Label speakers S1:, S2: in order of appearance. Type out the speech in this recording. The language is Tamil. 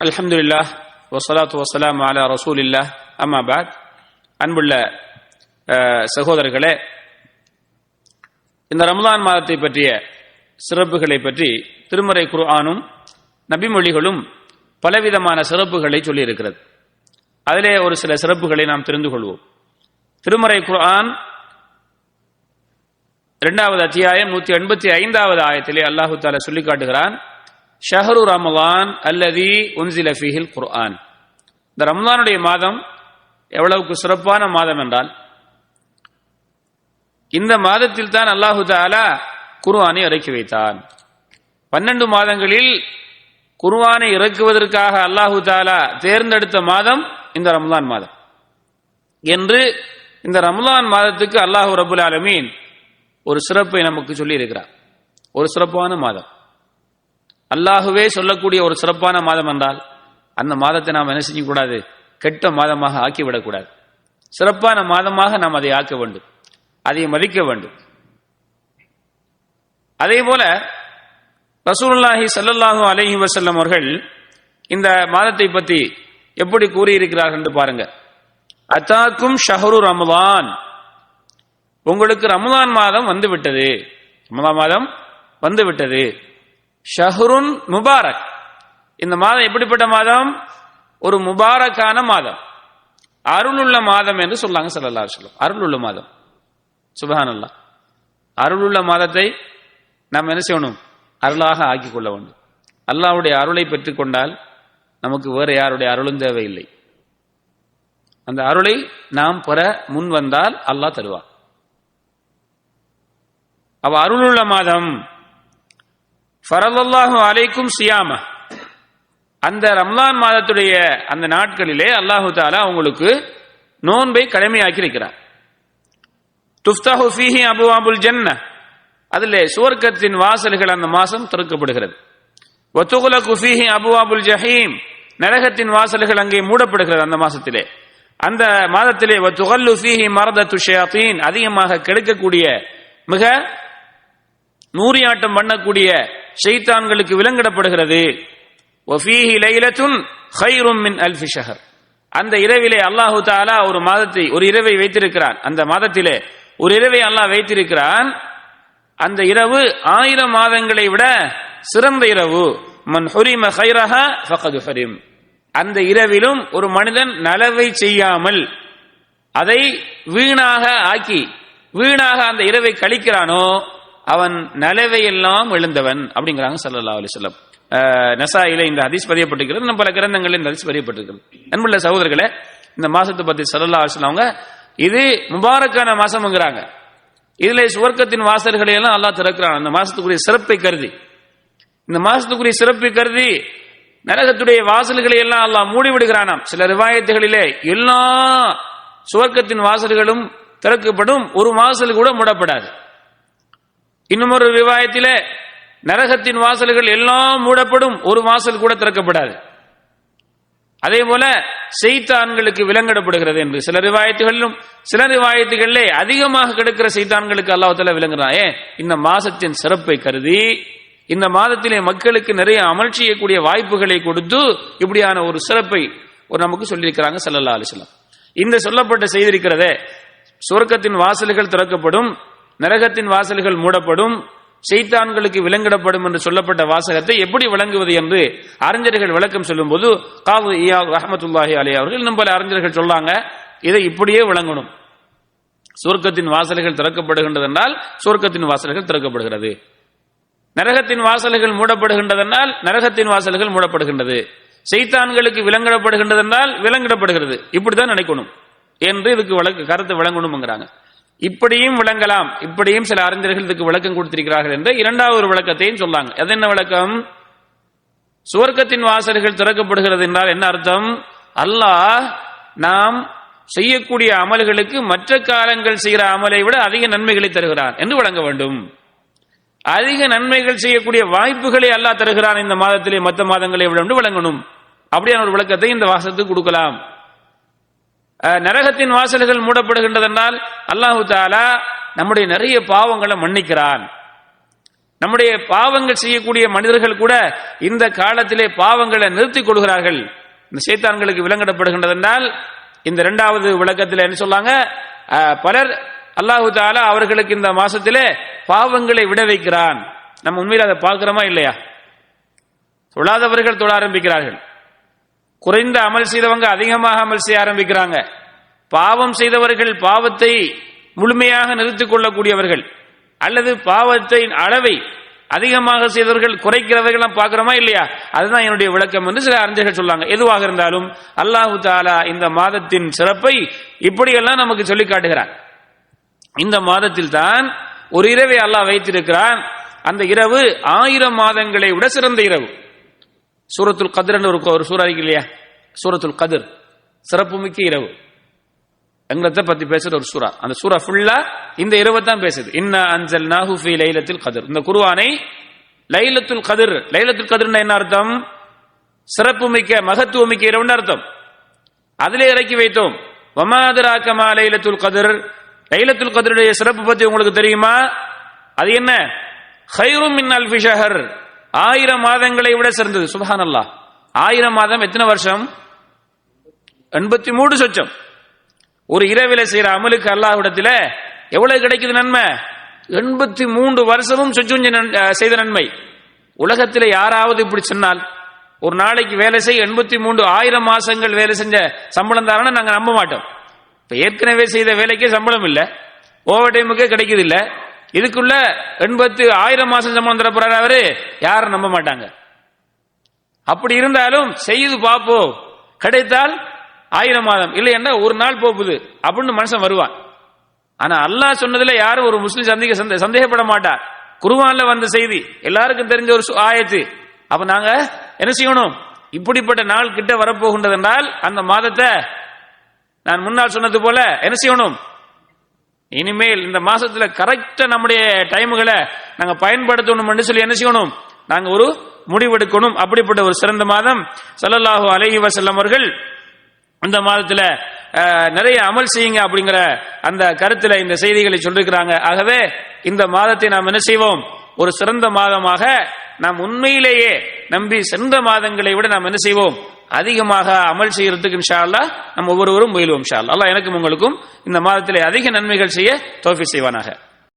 S1: அல்ஹம்துல்லா வசலாத்து வசலாம் அலா ரசூல் இல்லா அம்மாபாத் அன்புள்ள சகோதரர்களே இந்த ரமலான் மாதத்தை பற்றிய சிறப்புகளை பற்றி திருமறை குர்ஆனும் நபிமொழிகளும் பலவிதமான சிறப்புகளை சொல்லியிருக்கிறது. அதிலே ஒரு சில சிறப்புகளை நாம் தெரிந்து கொள்வோம். திருமறை குர்ஆன் இரண்டாவது அத்தியாயம் நூத்தி எண்பத்தி ஐந்தாவது ஆயத்திலே அல்லாஹு தாலா சொல்லி காட்டுகிறான் ஷஹரு ரமலான் அல்லதி உன்சில ஃபீஹில் குர்ஆன். இந்த ரம்லானுடைய மாதம் எவ்வளவுக்கு சிறப்பான மாதம் என்றால் இந்த மாதத்தில் தான் அல்லாஹு தாலா குர்ஆனை இறக்கி வைத்தான். பன்னெண்டு மாதங்களில் குர்ஆனை இறக்குவதற்காக அல்லாஹு தாலா தேர்ந்தெடுத்த மாதம் இந்த ரம்லான் மாதம். என்று இந்த ரம்லான் மாதத்துக்கு அல்லாஹு ரபுல் ஆலமீன் ஒரு சிறப்பை நமக்கு சொல்லி இருக்கிறார் ஒரு சிறப்பான மாதம். அல்லாஹுவே சொல்லக்கூடிய ஒரு சிறப்பான மாதம் என்றால் அந்த மாதத்தை நாம் என்ன செய்யக்கூடாது? கெட்ட மாதமாக ஆக்கிவிடக்கூடாது. சிறப்பான மாதமாக நாம் அதை ஆக்க வேண்டும். அதை மதிக்க வேண்டும். அதே போல ரசூல்லாஹி ஸல்லல்லாஹு அலஹி வசல்லம் அவர்கள் இந்த மாதத்தை பற்றி எப்படி கூறியிருக்கிறார்கள் என்று பாருங்க. அத்தாக்கும் ஷஹரு ரமலான். உங்களுக்கு ரமலான் மாதம் வந்து விட்டது ரமலான் மாதம் வந்து விட்டது ஷஹ்ருன் முபாரக். இந்த மாதம் எப்படிப்பட்ட மாதம்? ஒரு முபாரக்கான மாதம். அருளுள்ள மாதம் என்று சொல்லாங்க ஸல்லல்லாஹு சொல்லும் அருளுள்ள மாதம். சுபஹானல்லா அருளுள்ள மாதத்தை நாம் என்ன செய்யணும்? அருளாக ஆக்கிக் கொள்ள வேண்டும். அல்லாவுடைய அருளை பெற்றுக்கொண்டால் நமக்கு வேறு யாருடைய அருளும் தேவையில்லை. அந்த அருளை நாம் பெற முன் வந்தால் அல்லாஹ் தருவார் அவ அருளுள்ள மாதம் ஃபரலல்லாஹு அலைக்கும் சியாம. அந்த ரம்லான் மாதத்துடைய அந்த நாட்களிலே அல்லாஹு தாலா உங்களுக்கு நோன்பை கடமையாக்கி இருக்கிறார். துஃப்தாஹு ஃபீஹி அபுவாபுல் ஜன்ன அதிலே சுவர்க்கத்தின் வாசல்கள் அந்த மாதம் திறக்கப்படுகிறது. ஒத்துகுல குஃபீஹி அபு அபுவாபுல் ஜஹீம். நரகத்தின் வாசல்கள் அங்கே மூடப்படுகிறது அந்த மாசத்திலே அந்த மாதத்திலே வத்துகல்லு ஃபீஹி மரத துஷயாத்தீன் அதிகமாக கெடுக்கக்கூடிய மிக நூறியாட்டம் பண்ணக்கூடிய ஷைத்தான்களுக்கு விலங்கிடப்படுகிறது. வஃபீஹி லைலத்துன் ஹைரும் மின் அல்ஃபி ஷஹர் அந்த இரவிலே அல்லாஹு தாலா ஒரு மாதத்தை ஒரு இரவை வைத்திருக்கிறான். அந்த மாதத்திலே ஒரு இரவை அல்லாஹ் வைத்திருக்கிறான். அந்த இரவு ஆயிரம் மாதங்களை விட சிறந்த இரவு. மன் ஹுரிம ஹைரஹா ஃபகது ஹரிம். அந்த இரவிலும் ஒரு மனிதன் நலவை செய்யாமல் அதை வீணாக ஆக்கி வீணாக அந்த இரவை கழிக்கிறானோ அவன் நலவை எல்லாம் எழுந்தவன் அப்படிங்கிறாங்க சல்லல்லா அலிஸ்லம் நெசாயில இந்த ஹதீஸ் பதியப்பட்டிருக்கிறது நம்ம பல கிரந்தங்களில் இந்த ஹதீஸ் பதியப்பட்டிருக்கிறது. அன்புள்ள சகோதரர்களே இந்த மாசத்தை பத்தி சல்லா அலிஸ்லாம் அவங்க இது முபாரக்கான மாசம்ங்கிறாங்க. இதுல சுவர்க்கத்தின் வாசல்களை எல்லாம் அல்லாஹ் திறக்கிறான். அந்த மாசத்துக்குரிய சிறப்பை கருதி. இந்த மாசத்துக்குரிய சிறப்பை கருதி நரகத்துடைய வாசல்களை எல்லாம் அல்லாஹ் மூடி விடுகிறானாம். சில ரிவாயத்துகளிலே எல்லா சுவர்க்கத்தின் வாசல்களும் திறக்கப்படும் ஒரு வாசல் கூட மூடப்படாது. இன்னும் ஒரு ரிவாயத்திலே நரகத்தின் வாசல்கள் எல்லாம் மூடப்படும் ஒரு வாசல் கூட திறக்கப்படாது. அதே போல செய்தான்களுக்கு விலங்கிடப்படுகிறது என்று சில ரிவாயத்துகளிலும் சில ரிவாயத்துகளிலே அதிகமாக கிடைக்கிற செய்தான்களுக்கு அல்லாஹால விளங்குறான் ஏன்? இந்த மாசத்தின் சிறப்பை கருதி இந்த மாதத்திலே மக்களுக்கு நிறைய அமல் செய்யக்கூடிய வாய்ப்புகளை கொடுத்து இப்படியான ஒரு சிறப்பை ஒரு நமக்கு சொல்லியிருக்கிறாங்க சல்லல்லா அலிஸ்லாம் இந்த சொல்லப்பட்ட செய்திருக்கிறதே சுவர்க்கத்தின் வாசல்கள் திறக்கப்படும் நரகத்தின் வாசல்கள் மூடப்படும் செய்தான்களுக்கு விளங்கிடப்படும் என்று சொல்லப்பட்ட வாசகத்தை எப்படி விளங்குவது என்று அறிஞர்கள் விளக்கம் சொல்லும்போது காவு இயா ரஹமத்துல்லாஹி அலி அவர்கள் இன்னும் பல அறிஞர்கள் சொல்லாங்க இதை இப்படியே விளங்கணும். சுவர்க்கத்தின் வாசல்கள் திறக்கப்படுகின்றது என்றால் சுவர்க்கத்தின் வாசல்கள் திறக்கப்படுகிறது. நரகத்தின் வாசல்கள் மூடப்படுகின்றதென்றால் நரகத்தின் வாசல்கள் மூடப்படுகின்றது. செய்தான்களுக்கு விலங்கிடப்படுகின்றது என்றால் விலங்கிடப்படுகிறது. இப்படிதான் நினைக்கணும். என்று இதுக்கு விளக்கு கருத்து விளங்கணும்ங்கிறாங்க. இப்படியும் விளங்கலாம். இப்படியும் சில அறிஞர்கள் இதுக்கு விளக்கம் கொடுத்திருக்கிறார்கள் என்று இரண்டாவது ஒரு விளக்கத்தையும் சொல்லாங்க. அது என்ன விளக்கம்? சுவர்க்கத்தின் வாசல்கள் திறக்கப்படுகிறது என்றால் என்ன அர்த்தம்? அல்லாஹ் நாம் செய்யக்கூடிய அமல்களுக்கு மற்ற காலங்கள் செய்கிற அமலை விட அதிக நன்மைகளை தருகிறான் என்று வழங்க வேண்டும். அதிக நன்மைகள் செய்யக்கூடிய வாய்ப்புகளை அல்லாஹ் தருகிறான் இந்த மாதத்திலே மற்ற மாதங்களை விட என்று விளங்கணும். அப்படியான ஒரு விளக்கத்தை இந்த வாசத்துக்கு கொடுக்கலாம். நரகத்தின் வாசல்கள் மூடப்படுகின்றது என்றால் அல்லாஹு தாலா நம்முடைய நிறைய பாவங்களை மன்னிக்கிறான். நம்முடைய பாவங்கள் செய்யக்கூடிய மனிதர்கள் கூட இந்த காலத்திலே பாவங்களை நிறுத்திக் கொள்கிறார்கள். இந்த சைத்தான்களுக்கு விலங்கிடப்படுகின்றது என்றால் இந்த இரண்டாவது விளக்கத்தில் என்ன சொல்லாங்க அஹ், பலர் அல்லாஹு தாலா அவர்களுக்கு இந்த மாசத்திலே பாவங்களை விட வைக்கிறான். நம்ம உண்மையில் அதை பார்க்கிறோமா இல்லையா? தொழாதவர்கள் தொழ ஆரம்பிக்கிறார்கள். குறைந்த அமல் செய்தவங்க அதிகமாக அமல் செய்ய ஆரம்பிக்கிறாங்க. பாவம் செய்தவர்கள் பாவத்தை முழுமையாக நிறுத்திக் கொள்ளக்கூடியவர்கள். அல்லது பாவத்தை அளவை அதிகமாக செய்தவர்கள் குறைக்கிறவர்கள் பார்க்கிறோமா இல்லையா? அதுதான் என்னுடைய விளக்கம் என்று சில அறிஞர்கள் சொல்லாங்க. எதுவாக இருந்தாலும் அல்லாஹு தாலா இந்த மாதத்தின் சிறப்பை இப்படியெல்லாம் நமக்கு சொல்லி காட்டுகிறார் இந்த மாதத்தில் தான் ஒரு இரவை அல்லாஹ் வைத்திருக்கிறான். அந்த இரவு ஆயிரம் மாதங்களை விட சிறந்த இரவு. சூரத்துல் கதிர் ஒரு ஒரு சூறா இருக்கு இல்லையா? சூரத்துல் கதிர். சிறப்புமிக்க இரவு. எங்களை பத்தி பேசுற ஒரு சூறா. அந்த சூறா ஃபுல்லா இந்த இரவை தான் பேசுது. இன்ன அஞ்சல் நாஹு ஃபி லைலத்தில் கதிர். இந்த குருவானை லைலத்துல் கதிர். லைலத்துல் கதிர்னா என்ன அர்த்தம்? சிறப்புமிக்க மகத்துவமிக்க இரவுன்னு அர்த்தம். அதிலே இறக்கி வைத்தோம். வமாதராக்கமா லைலத்துல் கதிர்? லைலத்துல் கதிருடைய சிறப்பு பத்தி உங்களுக்கு தெரியுமா? அது என்ன? ஹைரும் மின் அல்ஃபி ஷஹர். ஆயிரம் மாதங்களை விட சிறந்தது. சுபஹானல்லாஹ். ஆயிரம் மாதம் எத்தனை வருஷம்? எண்பத்தி மூணு சொச்சம். ஒரு இரவில செய்யற அமலுக்கு அல்லாஹ்விடத்துல எவ்வளவு கிடைக்குது நன்மை? எண்பத்தி மூன்று வருஷமும் சொச்சம் செய்த நன்மை. உலகத்தில் யாராவது இப்படி சொன்னால் ஒரு நாளைக்கு வேலை செய்ய எண்பத்தி மூன்று ஆயிரம் மாசங்கள் வேலை செஞ்ச சம்பளம் தாரன்னு நாங்கள் நம்ப மாட்டோம். இப்போ ஏற்கனவே செய்த வேலைக்கே சம்பளம் இல்லை. ஓவர் டைமுக்கே கிடைக்குது இல்லை. இதுக்குள்ள எண்பத்தி ஆயிரம் மாசம் சம்பளம் தர அவரு. யாரும் நம்ப மாட்டாங்க. அப்படி இருந்தாலும் செய்து பார்ப்போம் கிடைத்தால் ஆயிரம் மாதம். இல்லை என்ன ஒரு நாள் போகுது. அப்படின்னு மனுஷன் வருவான். ஆனா அல்லாஹ் சொன்னதுல யாரும் ஒரு முஸ்லிம் சந்திக்க சந்தே- சந்தேகப்பட மாட்டார். குருவான்ல வந்த செய்தி எல்லாருக்கும் தெரிஞ்ச ஒரு சு- ஆயத்து. அப்ப நாங்க என்ன செய்யணும்? இப்படிப்பட்ட நாள் கிட்ட வரப்போகின்றது என்றால் அந்த மாதத்தை நான் முன்னால் சொன்னது போல என்ன செய்யணும்? இனிமேல் இந்த மாசத்துல கரெக்டா நம்முடைய டைமுகளை நாங்க பயன்படுத்தணும் சொல்லி என்ன செய்யணும்? நாங்க ஒரு முடிவெடுக்கணும். அப்படிப்பட்ட ஒரு சிறந்த மாதம். சல்லல்லாஹு அலஹி வசல்லம் அவர்கள் இந்த மாதத்துல நிறைய அமல் செய்யுங்க அப்படிங்கிற அந்த கருத்துல இந்த செய்திகளை சொல்லிருக்கிறாங்க. ஆகவே இந்த மாதத்தை நாம் என்ன செய்வோம்? ஒரு சிறந்த மாதமாக நாம் உண்மையிலேயே நம்பி சென்ற மாதங்களை விட நாம் என்ன செய்வோம்? அதிகமாக அமல் செய்யறதுக்கு இன்ஷா நம்ம ஒவ்வொருவரும் முயல்வோம் இன்ஷா அல்லா எனக்கும் உங்களுக்கும் இந்த மாதத்திலே அதிக நன்மைகள் செய்ய தோஃபி செய்வானாக.